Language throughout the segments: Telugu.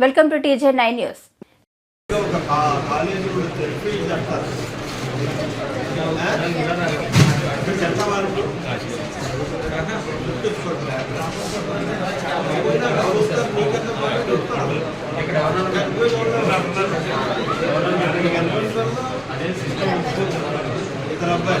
welcome to TJ nine news ఒక కా- కాలేజీ కూడా తెలిపి అంటారు ఎంత వరకు ఇద్దరు అబ్బాయి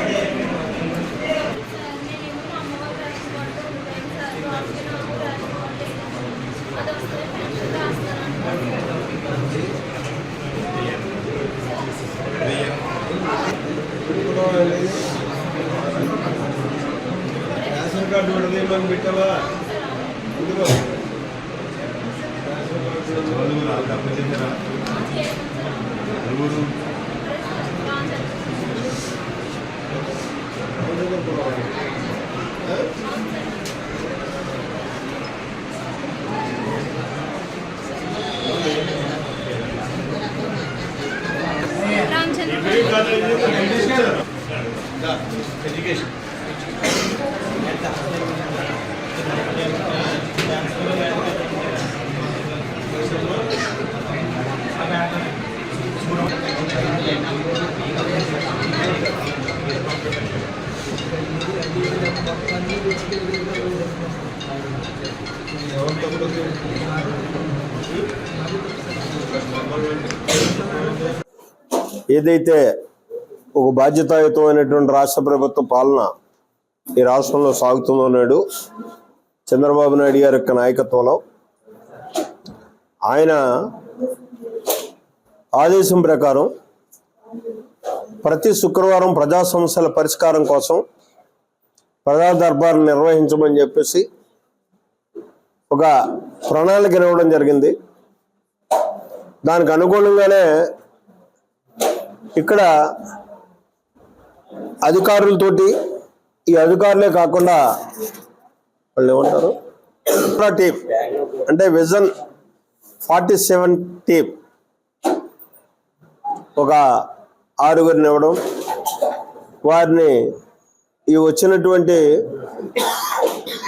ನೋಡಲಿ ಬಂದ್ಬಿಟ್ಟವ ಹುಡುಗ Education. ఏదైతే ఒక బాధ్యతాయుతమైనటువంటి రాష్ట్ర ప్రభుత్వ పాలన ఈ రాష్ట్రంలో సాగుతుందో నేడు చంద్రబాబు నాయుడు గారి యొక్క నాయకత్వంలో ఆయన ఆదేశం ప్రకారం ప్రతి శుక్రవారం ప్రజా సమస్యల పరిష్కారం కోసం ప్రజా దర్బార్ నిర్వహించమని చెప్పేసి ఒక ప్రణాళిక ఇవ్వడం జరిగింది. దానికి అనుగుణంగానే ఇక్కడ అధికారులతోటి ఈ అధికారులే కాకుండా వాళ్ళు ఏమంటారు? టీప్ అంటే విజన్ ఫార్టీ సెవెన్ టీప్ ఒక ఆరుగురిని ఇవ్వడం. వారిని ఈ వచ్చినటువంటి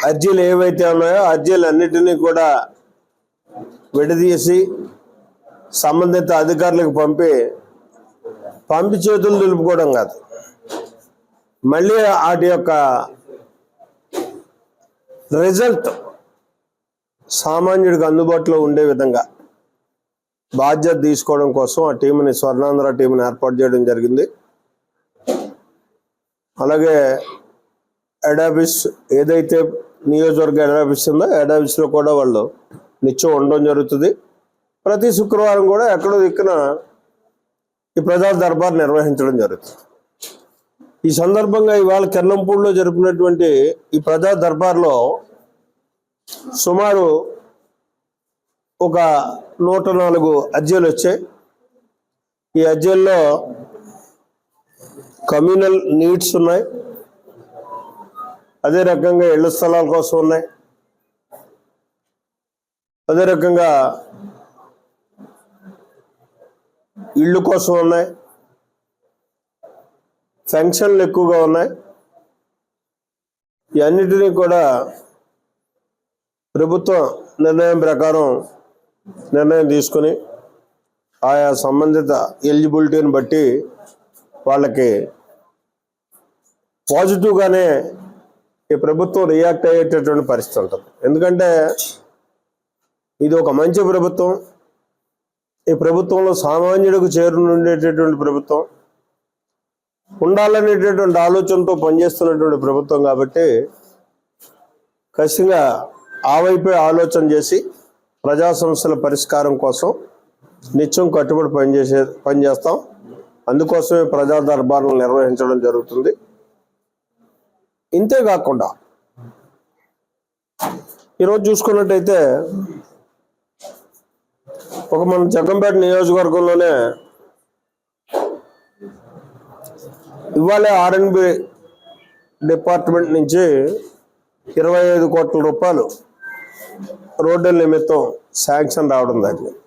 అర్జీలు ఏవైతే ఉన్నాయో అర్జీలు అన్నిటినీ కూడా విడదీసి సంబంధిత అధికారులకు పంపి పంపి చేతులు దులుపుకోవడం కాదు. మళ్ళీ వాటి యొక్క రిజల్ట్ సామాన్యుడికి అందుబాటులో ఉండే విధంగా బాధ్యత తీసుకోవడం కోసం ఆ టీంని స్వర్ణాంధ్ర టీంని ఏర్పాటు చేయడం జరిగింది. అలాగే ఎడాఫీస్ ఏదైతే నియోజకవర్గ హెడ్ ఆఫీస్ ఉందో ఎడాఫీస్లో కూడా వాళ్ళు నిత్యం ఉండడం జరుగుతుంది. ప్రతి శుక్రవారం కూడా ఎక్కడో దిక్కున ఈ ప్రజా దర్బార్ నిర్వహించడం జరుగుతుంది. ఈ సందర్భంగా ఇవాళ కెర్లంపూడిలో జరిపినటువంటి ఈ ప్రజా దర్బార్లో సుమారు ఒక నూట నాలుగు అర్జీలు వచ్చాయి. ఈ అర్జీల్లో కమ్యూనల్ నీడ్స్ ఉన్నాయి. అదే రకంగా ఇళ్ళ స్థలాల కోసం ఉన్నాయి. అదే రకంగా ఇళ్ళు కోసం ఉన్నాయి. ఫంక్షన్లు ఎక్కువగా ఉన్నాయి. ఇవన్నిటినీ కూడా ప్రభుత్వం నిర్ణయం ప్రకారం నిర్ణయం తీసుకుని ఆయా సంబంధిత ఎలిజిబిలిటీని బట్టి వాళ్ళకి పాజిటివ్గానే ఈ ప్రభుత్వం రియాక్ట్ అయ్యేటటువంటి పరిస్థితి ఉంటుంది. ఎందుకంటే ఇది ఒక మంచి ప్రభుత్వం. ఈ ప్రభుత్వంలో సామాన్యుడికి చేరునుండేటటువంటి ప్రభుత్వం. ఉండాలనేటటువంటి ఆలోచనతో పనిచేస్తున్నటువంటి ప్రభుత్వం కాబట్టి ఖచ్చితంగా ఆ వైపే ఆలోచన చేసి ప్రజా సమస్యల పరిష్కారం కోసం నిత్యం కట్టుబడి పనిచేసే పనిచేస్తాం. అందుకోసమే ప్రజా దర్బార్లు నిర్వహించడం జరుగుతుంది. ఇంతే కాకుండా ఈరోజు చూసుకున్నట్టయితే ఒక మన జగంపేట నియోజకవర్గంలోనే ఇవాళ ఆర్ఎన్బి డిపార్ట్మెంట్ నుంచి ఇరవై ఐదు కోట్ల రూపాయలు రోడ్డుల నిమిత్తం శాంక్షన్ రావడం జరిగింది.